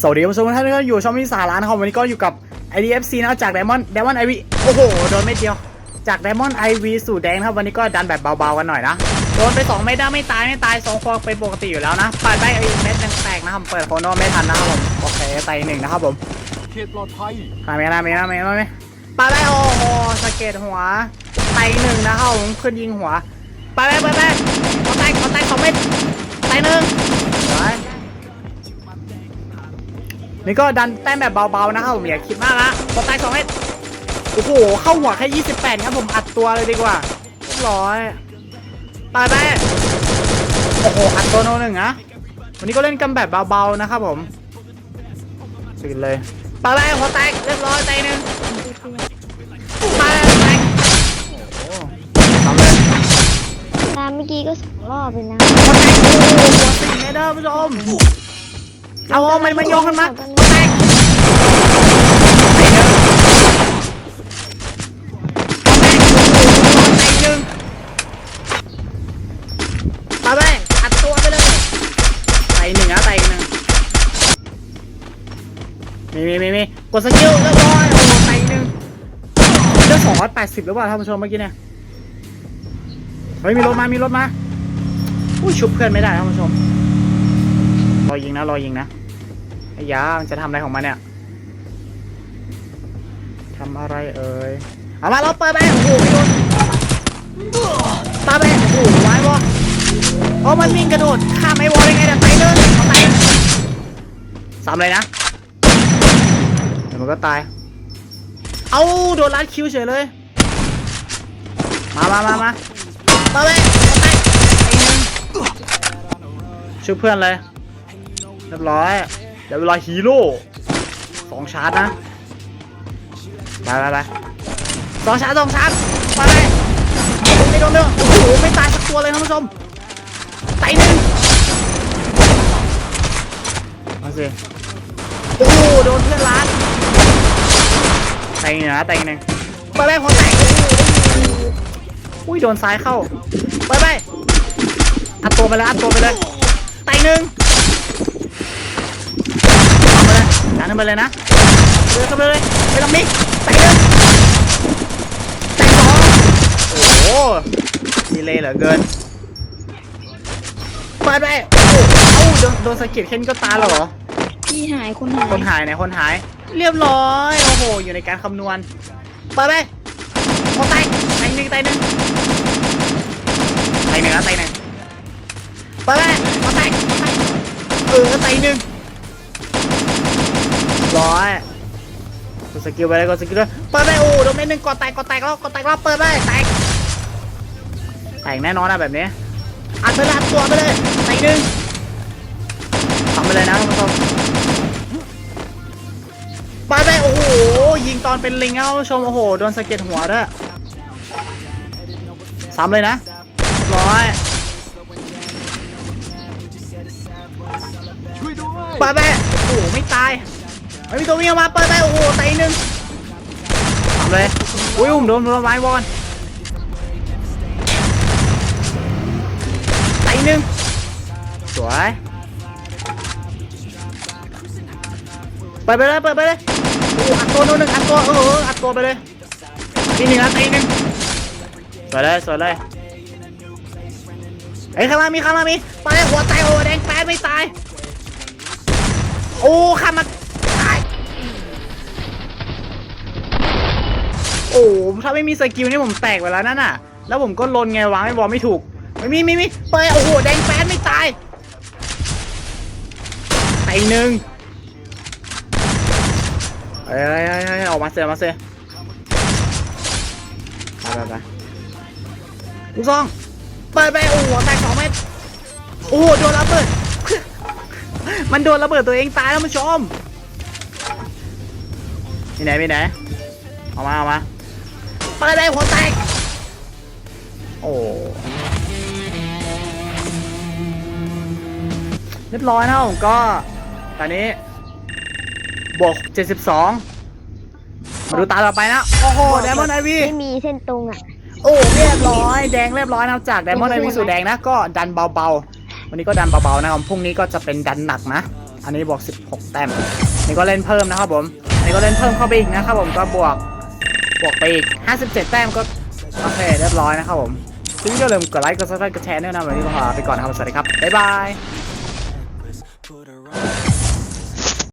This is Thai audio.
สวัสดีคุณผู้ชมทุกท่านที่อยู่ช่องวิสาร้านครับวันนี้ก็อยู่กับ IDFC นะจาก Diamond Diamond IV โอ้โห โดนเม็ดเดียว จาก Diamond IV สู่แดงครับวันนี้ก็ดันแบบเบาๆกันหน่อยนะ โดนไป 2 เม็ดนะไม่ตายไม่ตาย2ควงเป็นปกติอยู่แล้วนะปาดไปอีกเม็ดนึงแตกนะครับเปิดโคโนไม่ทันนะครับผมโอเคไตหนึ่งนะครับผมเขตปลอดภัยมาไม่ได้ไม่ได้ไม่ได้ไม่ปาดไปโอ้โหสะเก็ตหัวไตหนึ่งนะครับผมขึ้นยิงหัวไปไปไปไปขอแตกขอแตกสองเม็ดไตหนึ่ง นี่ก็ดันแต้มแบบเบาๆนะครับผมอย่าคิดมากละกดตายสองเม็ดโอ้โห เข้าหัวแค่ 28 ครับผมอัดตัวเลยดีกว่าเรียบร้อยตายไปโอ้โห อัดตัวโนหนึ่งนะวันนี้ก็เล่นกันแบบเบาๆนะครับผมตื่นเลยตายไปหัวแตกเรียบร้อยใจหนึ่งตายแตกโอ้โหทำเลยตามเมื่อกี้ก็สองรอบเลยนะหัวแตกโอ้โหหัวสิ่งเมเดอร์ผู้ชม เอาเอามันมันโยงกันมาหัวแตกหนึ่งตาแบงอัดตัวไปเลยไปหนึ่งนะไปหนึ่งมีมีมีมีกดสกิลเรียบร้อยโอ้ไปหนึ่งเลือกสองร้อยแปดสิบหรือเปล่าท่านผู้ชมเมื่อกี้เนี่ยเฮ้ยมีรถมา มีรถมาอุ้ยชุบเพื่อนไม่ได้ท่านผู้ชม รอยิงนะรอยิงนะไอ้ยามันจะทำอะไรของมันเนี่ยทำอะไรเอ่ยเอามาเราเปิดไปโอ้โหไม่โดนตาแบกโอ้โหไว้บอโอ้มันวิ่งกระโดดข้ามไอ้วอลยังไงเดี๋ยวไปเลยเอาไปสามเลยนะเดี๋ยวมันก็ตาย เอาโดนลัดคิวเฉยเลย มามามามาตาแบกเอาไปไอ้หนึ่งช่วยเพื่อนเลย เรียบร้อยเดี๋ยวเวลาฮีโร่สองชาร์จนะไปไปไปสองชาร์จสองชาร์จไปไม่โดนเด้อโอ้โหไม่ตายสักตัวเลยท่านผู้ชมไตหนึ่งมาสิโอ้โดนเพื่อนล้านไตหนึ่งนะไตหนึ่งไปไปหัวแตกอุ้ยโดนซ้ายเข้าไปไปอัดตัวไปเลยอัดตัวไปเลยไตหนึ่งเอาไปเลยดั นขึ้นไปเลยนะเดินเข้าไปเลยไม่ต้องมิกไตหนึ่งไตสองโอ้โหดีเลยเหลือเกินไปไปโอ้โหเอ้าโดนโดนสะกิดแค่นี้ก็ตายแล้วเหรอ พี่หายคนหายคนหายไหนคนหาย เรียบร้อยโอ้โหอยู่ในการคำนวณไปไปโอ้ตายตายหนึ่งไตหนึ่งไตหนึ่งนะตายหนึ่งไปไปโอ้ตายโอ้ตเออไตหนึ่ง ร้อยกดสกิลไปเลยกดสกิลเลยไปไปโอ้โดนเม็ดหนึ่งกดแตกกดแตกแล้วกดแตกแล้วเปิดไปแตกแตกแน่นอนอะแบบนี้อัดไปเลยอัดตัวไปเลยใส่หนึ่งทำไปเลยนะคุณผู้ชมไปไปโอ้โหยิงตอนเป็นลิงนะคุณผู้ชมโอ้โหโดนสะเก็ดหัวด้วยซ้ำเลยนะร้อยช่วยด้วยไปไปโอ้โหไม่ตาย ไม่มีตัววิ่งออกมาเปิดไปโอ้โหใส่หนึ่งทำเลยอุ้ยผมโดนโดนไม้บอลใส่หนึ่งสวยไปไปเลยเปิดไปเลยโอ้อัดตัวโดนหนึ่งอัดตัวเอออัดตัวไปเลยทีหนึ่งอัดทีหนึ่งสวยเลยสวยเลยเอ้ยข้างล่างมีข้างล่างมีไปเลยหัวตายโอ้แดงแปดไม่ตายโอ้ข้ามมา โอ้ถ้าไม่มีสกิลนี่ผมแตกไปแล้วนั่นน่ะ แล้วผมก็ลนไงวางไม่บอลไม่ถูกไม่มีไม่มีเปิดโอ้โหแดงแปดไม่ตายไปหนึ่งเอ้ยเอ้ยเอ้ยออกมาเสียมาเสียไปไปลูกซองเปิดไปโอ้โหแตกสองเม็ดโอ้โหโดนระเบิด มันโดนระเบิดตัวเองตายแล้วผู้ชมมีไหนมีไหน เอามาเอามา เปิดไปหัวแตก โอ้เรียบร้อยนะผมก็ ตอนนี้ บวก 72 มาดูตาต่อไปนะ โอ้โห ไดมอนด์ไอวี ไม่มีเส้นตรงอะ โอ้เรียบร้อยแดงเรียบร้อยนะครับจากไดมอนด์ไอวีสู่แดงนะก็ดันเบาๆ วันนี้ก็ดันเบาๆนะครับพรุ่งนี้ก็จะเป็นดันหนักนะ อันนี้บวก 16 แต้มนี่ก็เล่นเพิ่มนะครับผมอันนี้ก็เล่นเพิ่มเข้าไปอีกนะครับผมก็บวก บวกไปอีก 57 แต้มก็โอเคเรียบร้อยนะครับผมซึ่งอย่าลืมกดไลค์กดซับสไครต์กดแชร์ด้วยนะวันนี้ก็ขอลาไปก่อนนะครับสวัสดีครับ บ๊ายบาย